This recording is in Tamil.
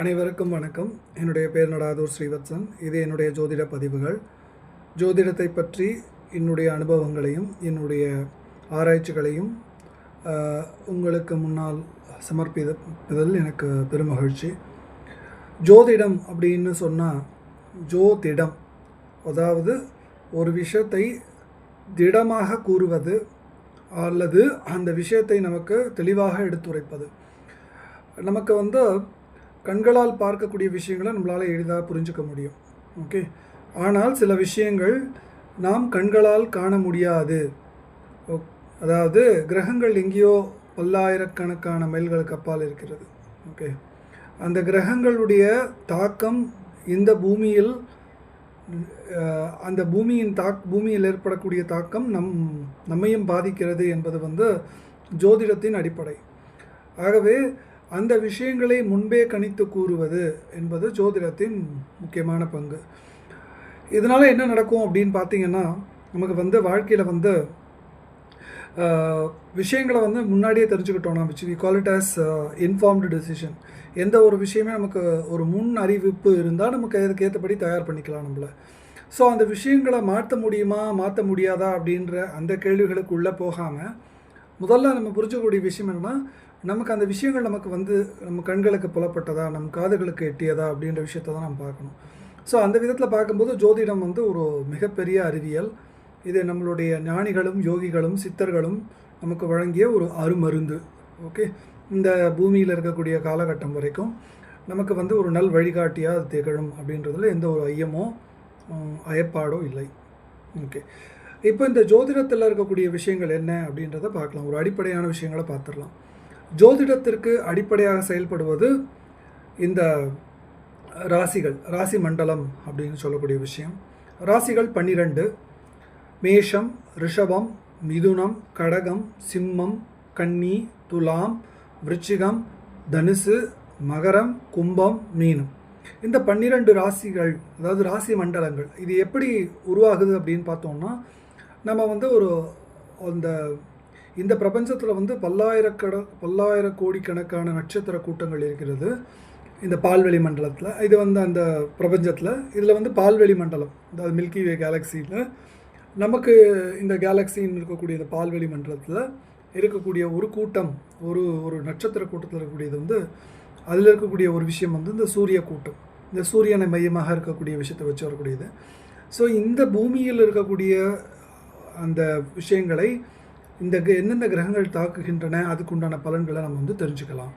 அனைவருக்கும் வணக்கம். என்னுடைய பேர் நடாதூர் ஸ்ரீவத்சன். இது என்னுடைய ஜோதிட பதிவுகள். ஜோதிடத்தை பற்றி என்னுடைய அனுபவங்களையும் என்னுடைய ஆராய்ச்சிகளையும் உங்களுக்கு முன்னால் சமர்ப்பிப்பதில் எனக்கு பெருமகிழ்ச்சி. ஜோதிடம் அப்படின்னு சொன்னால் ஜோதிடம். அதாவது ஒரு விஷயத்தை திடமாக கூறுவது அல்லது அந்த விஷயத்தை நமக்கு தெளிவாக எடுத்துரைப்பது. நமக்கு வந்து கண்களால் பார்க்கக்கூடிய விஷயங்களை நம்மளால் எளிதாக புரிஞ்சுக்க முடியும். ஓகே? ஆனால் சில விஷயங்கள் நாம் கண்களால் காண முடியாது. ஓ- அதாவது கிரகங்கள் எங்கேயோ பல்லாயிரக்கணக்கான மைல்களுக்கு அப்பால் இருக்கிறது. ஓகே? அந்த கிரகங்களுடைய தாக்கம் இந்த பூமியில் அந்த பூமியின் தாக் பூமியில் ஏற்படக்கூடிய தாக்கம் நம் நம்மையும் பாதிக்கிறது என்பது வந்து ஜோதிடத்தின் அடிப்படை. ஆகவே அந்த விஷயங்களை முன்பே கணித்து கூறுவது என்பது ஜோதிடத்தின் முக்கியமான பங்கு. இதனால் என்ன நடக்கும் அப்படின்னு பார்த்தீங்கன்னா நமக்கு வந்து வாழ்க்கையில் வந்து விஷயங்களை வந்து முன்னாடியே தெரிஞ்சுக்கிட்டோம் which we call it as informed decision எந்த ஒரு விஷயமே நமக்கு ஒரு முன் அறிவிப்பு இருந்தால் நமக்கு அதுக்கு ஏற்றபடி தயார் பண்ணிக்கலாம் நம்மள. ஸோ அந்த விஷயங்களை மாற்ற முடியுமா மாற்ற முடியாதா அப்படின்ற அந்த கேள்விகளுக்கு உள்ளே போகாமல் முதல்ல நம்ம புரிஞ்சக்கூடிய விஷயம் என்னென்னா நமக்கு அந்த விஷயங்கள் நமக்கு வந்து நம்ம கண்களுக்கு புலப்பட்டதா நம் காதுகளுக்கு எட்டியதா அப்படின்ற விஷயத்தை தான் நம்ம பார்க்கணும். ஸோ அந்த விதத்தில் பார்க்கும்போது ஜோதிடம் வந்து ஒரு மிகப்பெரிய அறிவியல். இது நம்மளுடைய ஞானிகளும் யோகிகளும் சித்தர்களும் நமக்கு வழங்கிய ஒரு அருமருந்து. ஓகே இந்த பூமியில் இருக்கக்கூடிய காலகட்டம் வரைக்கும் நமக்கு வந்து ஒரு நல் வழிகாட்டியாக அது திகழும் அப்படின்றதுல எந்த ஒரு ஐயமோ அயப்பாடோ இல்லை. ஓகே இப்போ இந்த ஜோதிடத்தில் இருக்கக்கூடிய விஷயங்கள் என்ன அப்படின்றத பார்க்கலாம். ஒரு அடிப்படையான விஷயங்களை பார்த்துடலாம். ஜோதிடத்திற்கு அடிப்படையாக செயல்படுவது இந்த ராசிகள் ராசி மண்டலம் அப்படின்னு சொல்லக்கூடிய விஷயம். ராசிகள் பன்னிரெண்டு. மேஷம் ரிஷபம் மிதுனம் கடகம் சிம்மம் கன்னி துலாம் விருச்சிகம் தனுசு மகரம் கும்பம் மீனம். இந்த பன்னிரெண்டு ராசிகள் அதாவது ராசி மண்டலங்கள் இது எப்படி உருவாகுது அப்படின்னு பார்த்தோம்னா நம்ம வந்து ஒரு அந்த இந்த பிரபஞ்சத்தில் வந்து பல்லாயிரக்கட பல்லாயிர கோடிக்கணக்கான நட்சத்திர கூட்டங்கள் இருக்கிறது. இந்த பால்வெளி மண்டலத்தில். இது வந்து அந்த பிரபஞ்சத்தில். இதில் வந்து பால்வெளி மண்டலம். அதாவது மில்கி வே கேலக்சியில் நமக்கு இந்த கேலக்சின்னு இருக்கக்கூடிய இந்த பால்வெளி மண்டலத்தில் இருக்கக்கூடிய ஒரு கூட்டம் ஒரு ஒரு நட்சத்திர கூட்டத்தில் இருக்கக்கூடியது வந்து அதில் இருக்கக்கூடிய ஒரு விஷயம் வந்து இந்த சூரிய கூட்டம். இந்த சூரியனை மையமாக இருக்கக்கூடிய விஷயத்தை வச்சு வரக்கூடியது. ஸோ இந்த பூமியில் இருக்கக்கூடிய அந்த விஷயங்களை இந்த க- எந்தெந்த கிரகங்கள் தாக்குகின்றன அதுக்குண்டான பலன்களை நம்ம வந்து தெரிஞ்சுக்கலாம்.